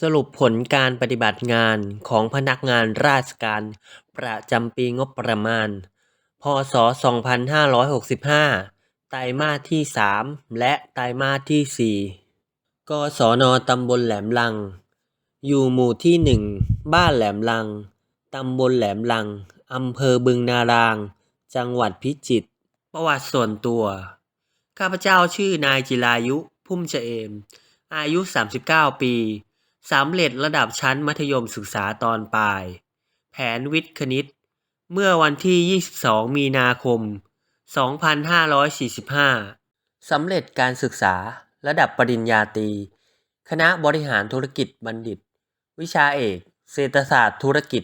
สรุปผลการปฏิบัติงานของพนักงานราชการ ประจำปีงบประมาณ พศ 2565 ไตรมาสที่ 3 และไตรมาสที่ 4 กศนตำบลแหลมลัง อยู่หมู่ที่ 1 บ้านแหลมลัง ตำบลแหลมลัง อำเภอบึงนาราง จังหวัดพิจิตร ประวัติส่วนตัว ข้าพเจ้าชื่อนายจิรายุ พุ่มเฉเอม อายุ 39 ปี สำเร็จระดับชั้นมัธยมศึกษาตอนปลาย แผนวิทย์คณิต เมื่อวันที่ 22 มีนาคม 2545 สำเร็จการศึกษาระดับปริญญาตรี คณะบริหารธุรกิจบัณฑิต วิชาเอก เศรษฐศาสตร์ธุรกิจ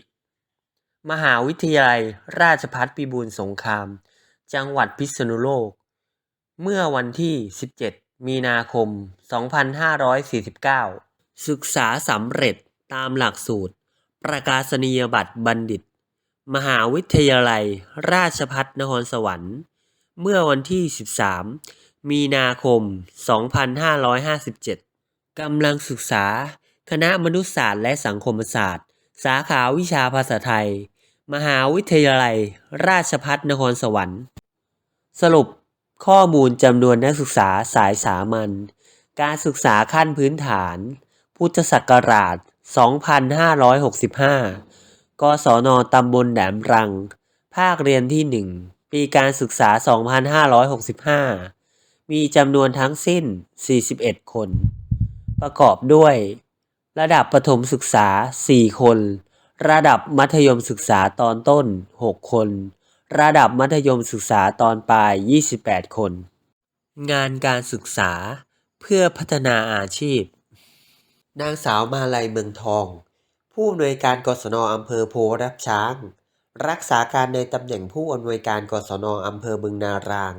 มหาวิทยาลัยราชภัฏพิบูลสงคราม จังหวัดพิษณุโลก เมื่อวันที่ 17 มีนาคม 2549 ศึกษาสำเร็จตามหลักสูตร ประกาศนียบัตรบัณฑิต มหาวิทยาลัย ราชภัฏนครสวรรค์ เมื่อวันที่ 13 มีนาคม 2557 กำลังศึกษา คณะมนุษยศาสตร์และสังคมศาสตร์ สาขาวิชาภาษาไทย มหาวิทยาลัย ราชภัฏนครสวรรค์ สรุปข้อมูลจำนวนนักศึกษาสายสามัญการศึกษาขั้นพื้นฐาน พุทธศักราช 2565 กศนตำบลแหลมรัง ภาคเรียนที่ 1 ปีการศึกษา 2565 มีจำนวนทั้งสิ้น 41 คน ประกอบด้วย ระดับประถมศึกษา 4 คน ระดับมัธยมศึกษาตอนต้น 6 คน ระดับมัธยมศึกษาตอนปลาย 28 คน งานการศึกษาเพื่อพัฒนาอาชีพ นางสาวมาลัยเมืองทอง ผู้อำนวยการกศนอำเภอโพรับช้าง รักษาการในตำแหน่งผู้อำนวยการกศนอำเภอบึงนาราง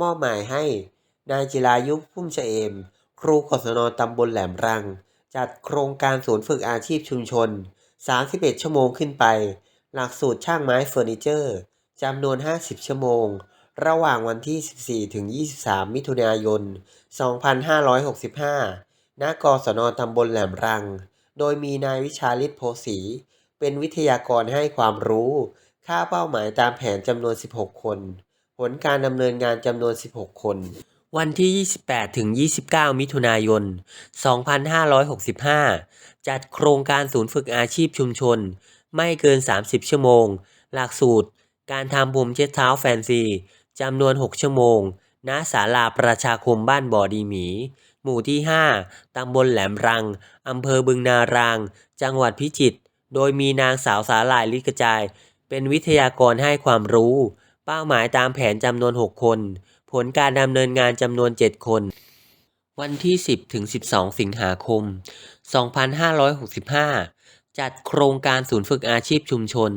มอบหมายให้ นายจิรายุพุ่มเฉเอม ครูกศนตำบลแหลมรัง จัดโครงการศูนย์ฝึกอาชีพชุมชน 31 ชั่วโมงขึ้นไป หลักสูตรช่างไม้เฟอร์นิเจอร์จำนวน 50 ชั่วโมง ระหว่างวันที่ 14 ถึง 23 มิถุนายน 2565 ณกศนตำบลแหลมรัง โดยมีนายวิชาฤทธิ์โพสี เป็นวิทยากรให้ความรู้ ค่าเป้าหมายตามแผนจำนวน 16 คน ผลการดำเนินงานจำนวน 16 คน วันที่ 28 ถึง 29 มิถุนายน 2565 จัดโครงการศูนย์ฝึกอาชีพชุมชน ไม่เกิน 30 ชั่วโมง หลักสูตร การทำผมเช็ดเท้าแฟนซีจำนวน 6 ชั่วโมง ณ ศาลาประชาคมบ้านบ่อดีหมี มู่ที่ 5 ตำบลแหลมรัง อำเภอบึงนาราง จังหวัดพิจิตร โดยมีนางสาวสาหร่ายลิกระจาย เป็นวิทยากรให้ความรู้ เป้าหมายตามแผนจำนวน 6 คน ผลการดำเนินงานจำนวน 7 คน วันที่ 10 ถึง 12 สิงหาคม 2565 จัดโครงการศูนย์ฝึกอาชีพชุมชน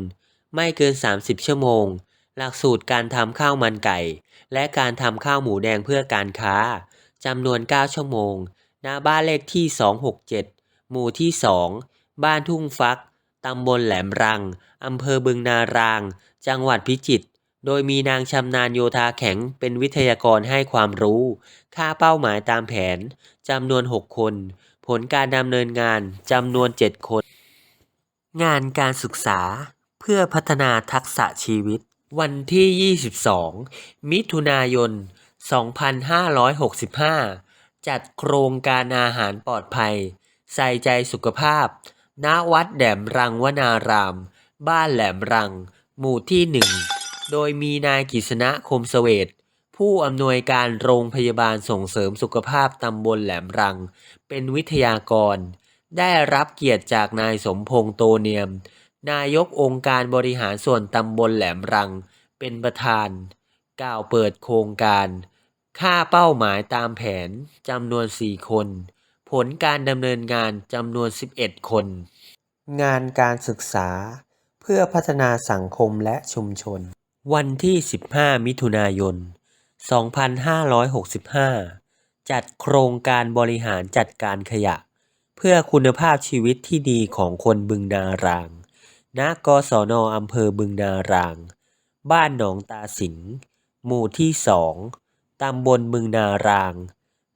ไม่เกิน 30 ชั่วโมง หลักสูตรการทำข้าวมันไก่ และการทำข้าวหมูแดงเพื่อการค้า จำนวน 9 ชั่วโมง ณ บ้านเลขที่ 267 หมู่ที่ 2 บ้านทุ่งฟัก ตำบลแหลมรัง อำเภอบึงนาราง จังหวัดพิจิตร โดยมีนางชำนาญโยธาแข็งเป็นวิทยากรให้ความรู้ ค่าเป้าหมายตามแผน จำนวน 6 คน ผลการดำเนินงาน จำนวน 7 คน งานการศึกษา เพื่อพัฒนาทักษะชีวิต วันที่ 22 มิถุนายน 2565 จัดโครงการอาหารปลอดภัย ใส่ใจสุขภาพ ณ วัดแหลมรังวนาราม บ้านแหลมรัง หมู่ที่หนึ่งโดยมีนายกฤษณะคมเสวตผู้อำนวยการโรงพยาบาลส่งเสริมสุขภาพตำบลแหลมรัง เป็นวิทยากร ได้รับเกียรติจากนายสมพงษ์โตเนียม นายกองค์การบริหารส่วนตำบลแหลมรัง เป็นประธาน กล่าวเปิดโครงการ ค่าเป้าหมายตามแผนจำนวน 4 คน ผลการดำเนินงานจำนวน 11 คน งานการศึกษา เพื่อพัฒนาสังคมและชุมชน วันที่ 15 มิถุนายน 2565 จัดโครงการบริหารจัดการขยะ เพื่อคุณภาพชีวิตที่ดีของคนบึงนาราง ณ กศนอำเภอบึงนาราง บ้านหนองตาสิง หมู่ที่สองตำบลบึงนาราง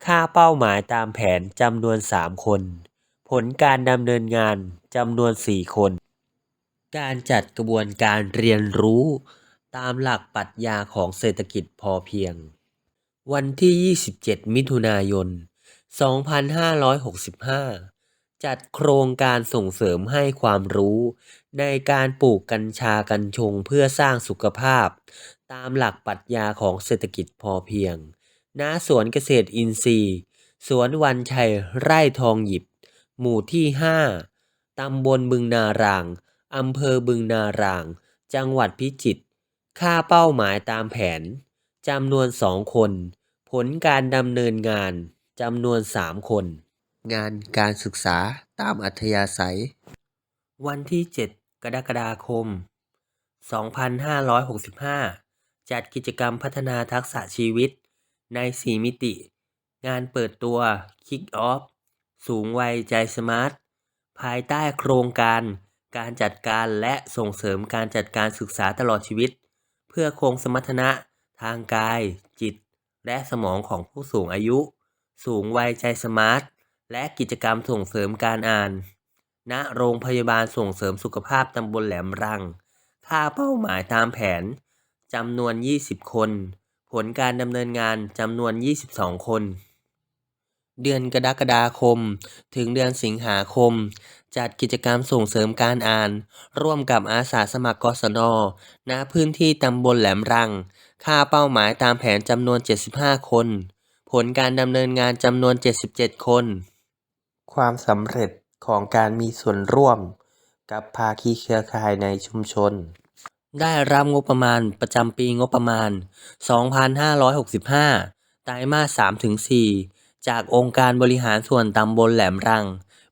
ค่าเป้าหมายตามแผนจำนวน3คน ผลการดำเนินงานจำนวน4คน การจัดกระบวนการเรียนรู้ ตามหลักปรัชญาของเศรษฐกิจพอเพียง วันที่ 27 มิถุนายน 2565 จัดโครงการส่งเสริมให้ความรู้ ในการปลูกกัญชากัญชงเพื่อสร้างสุขภาพ ตามหลักปรัชญาของเศรษฐกิจพอเพียง ณ สวนเกษตรอินทรีย์ สวนวันชัยไร่ทองหยิบ หมู่ที่ 5 ตำบลบึงนาราง อำเภอบึงนาราง จังหวัดพิจิตร ค่าเป้าหมายตามแผน จำนวน2คน ผลการดำเนินงาน จำนวน3คน งานการศึกษาตามอัธยาศัย วันที่ 7 กรกฎาคม 2565 จัดกิจกรรมพัฒนาทักษะชีวิต ใน 4 มิติ งานเปิดตัว Kick Off สูงวัยใจสมาร์ท ภายใต้โครงการ การจัดการและส่งเสริมการจัดการศึกษาตลอดชีวิต เพื่อคงสมรรถนะทางกาย จิต และสมองของผู้สูงอายุ สูงวัยใจสมาร์ท และกิจกรรมส่งเสริมการอ่าน ณ โรงพยาบาลส่งเสริมสุขภาพตำบลแหลมรัง ค่าเป้าหมายตามแผนจำนวน 20 คน ผลการดำเนินงานจำนวน 22 คน เดือนกรกฎาคม ถึงเดือนสิงหาคม จัดกิจกรรมส่งเสริมการอ่าน ร่วมกับอาสาสมัครกศน ณ พื้นที่ตำบลแหลมรัง ค่าเป้าหมายตามแผนจำนวน 75 คน ผลการดำเนินงานจำนวน 77 คน ความสำเร็จของการมีส่วนร่วมกับภาคีเครือข่ายในชุมชน ได้รับงบประมาณประจำปีงบประมาณ 2565 ไตรมาส3-4จากองค์การบริหารส่วนตำบลแหลมรัง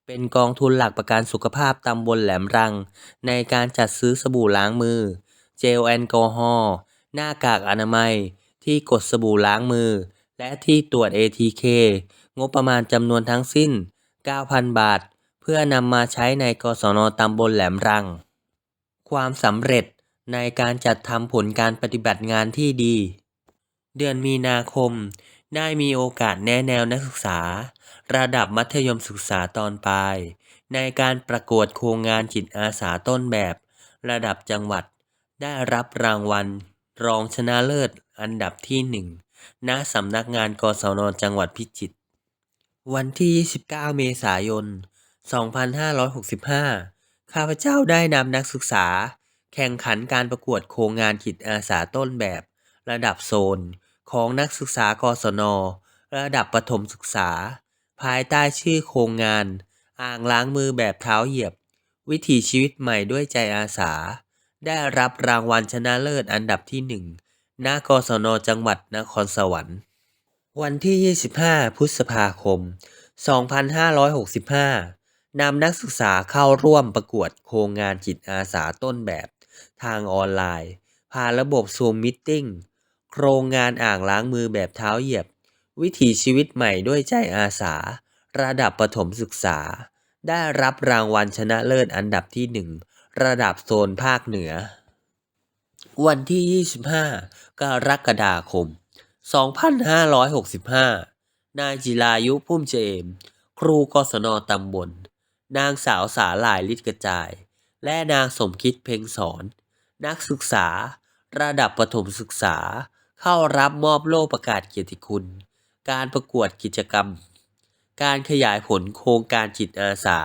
เป็นกองทุนหลักประกันสุขภาพตำบลแหลมรัง ในการจัดซื้อสบู่ล้างมือ เจลแอลกอฮอล์หน้ากากอนามัย ที่กดสบู่ล้างมือ และที่ตรวจ ATK งบประมาณจำนวนทั้งสิ้น 9,000 บาท เพื่อนำมาใช้ในกศนตำบลแหลมรัง ความสำเร็จในการจัดทำผลการปฏิบัติงานที่ดี เดือนมีนาคม ได้มีโอกาสแนะแนวนักศึกษา ระดับมัธยมศึกษาตอนปลาย ในการประกวดโครงงานจิตอาสาต้นแบบ ระดับจังหวัด ได้รับรางวัล รองชนะเลิศอันดับที่หนึ่งณสำนักงานกศนจังหวัดพิจิตร วันที่ 29 เมษายน 2565 ข้าพเจ้าได้นำนักศึกษา แข่งขันการประกวดโครงงานจิตอาสาต้นแบบ ระดับโซน ของนักศึกษากศน ระดับประถมศึกษา ภายใต้ชื่อโครงงาน อ่างล้างมือแบบเท้าเหยียบ วิถีชีวิตใหม่ด้วยใจอาสา ได้รับรางวัลชนะเลิศอันดับที่หนึ่งณกศน จังหวัดนครสวรรค์ วันที่ 25 พฤษภาคม 2565 นำนักศึกษาเข้าร่วมประกวดโครงงานจิตอาสาต้นแบบทางออนไลน์ ผ่านระบบ Zoom Meeting โครงงานอ่างล้างมือแบบเท้าเหยียบ วิถีชีวิตใหม่ด้วยใจอาสา ระดับประถมศึกษา ได้รับรางวัลชนะเลิศอันดับที่หนึ่งระดับโซนภาคเหนือ วันที่ 25 กรกฎาคม 2565 นายจิรายุพุ่มเจม ครูกศนตำบล นางสาวสาหลายลิศกระจาย และนางสมคิดเพ็งสอน นักศึกษา ระดับประถมศึกษา เข้ารับมอบโล่ประกาศเกียรติคุณ การประกวดกิจกรรม การขยายผลโครงการจิตอาสา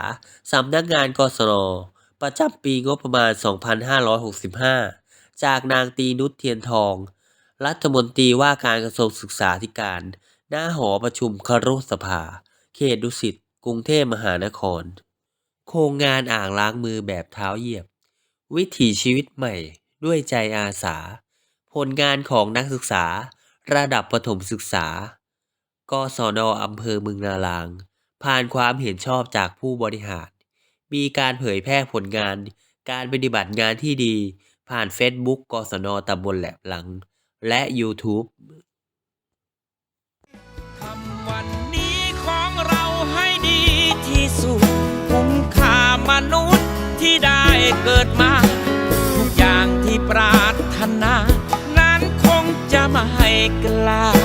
สำนักงานกศนประจำปีงบประมาณ 2565 จากนางตีนุชเทียนทอง รัฐมนตรีว่าการกระทรวงศึกษาธิการ หน้าหอประชุมครุสภา เขตดุสิต กรุงเทพมหานคร โครงงานอ่างล้างมือแบบเท้าเหยียบ วิถีชีวิตใหม่ด้วยใจอาสา ผลงานของนักศึกษา ระดับประถมศึกษากศนอำเภอเมืองนาราง ผ่านความเห็นชอบจากผู้บริหาร มีการเผยแพร่ผลงาน การปฏิบัติงานที่ดี ผ่าน Facebook กศนตำบลแหลมลัง และ YouTube ทำวันนี้ของเราให้ดีที่สุดคุ้มค่ามนุษย์ที่ได้เกิดมา ทุกอย่างที่ปรารถนา นั้นคงจะไม่ไกลา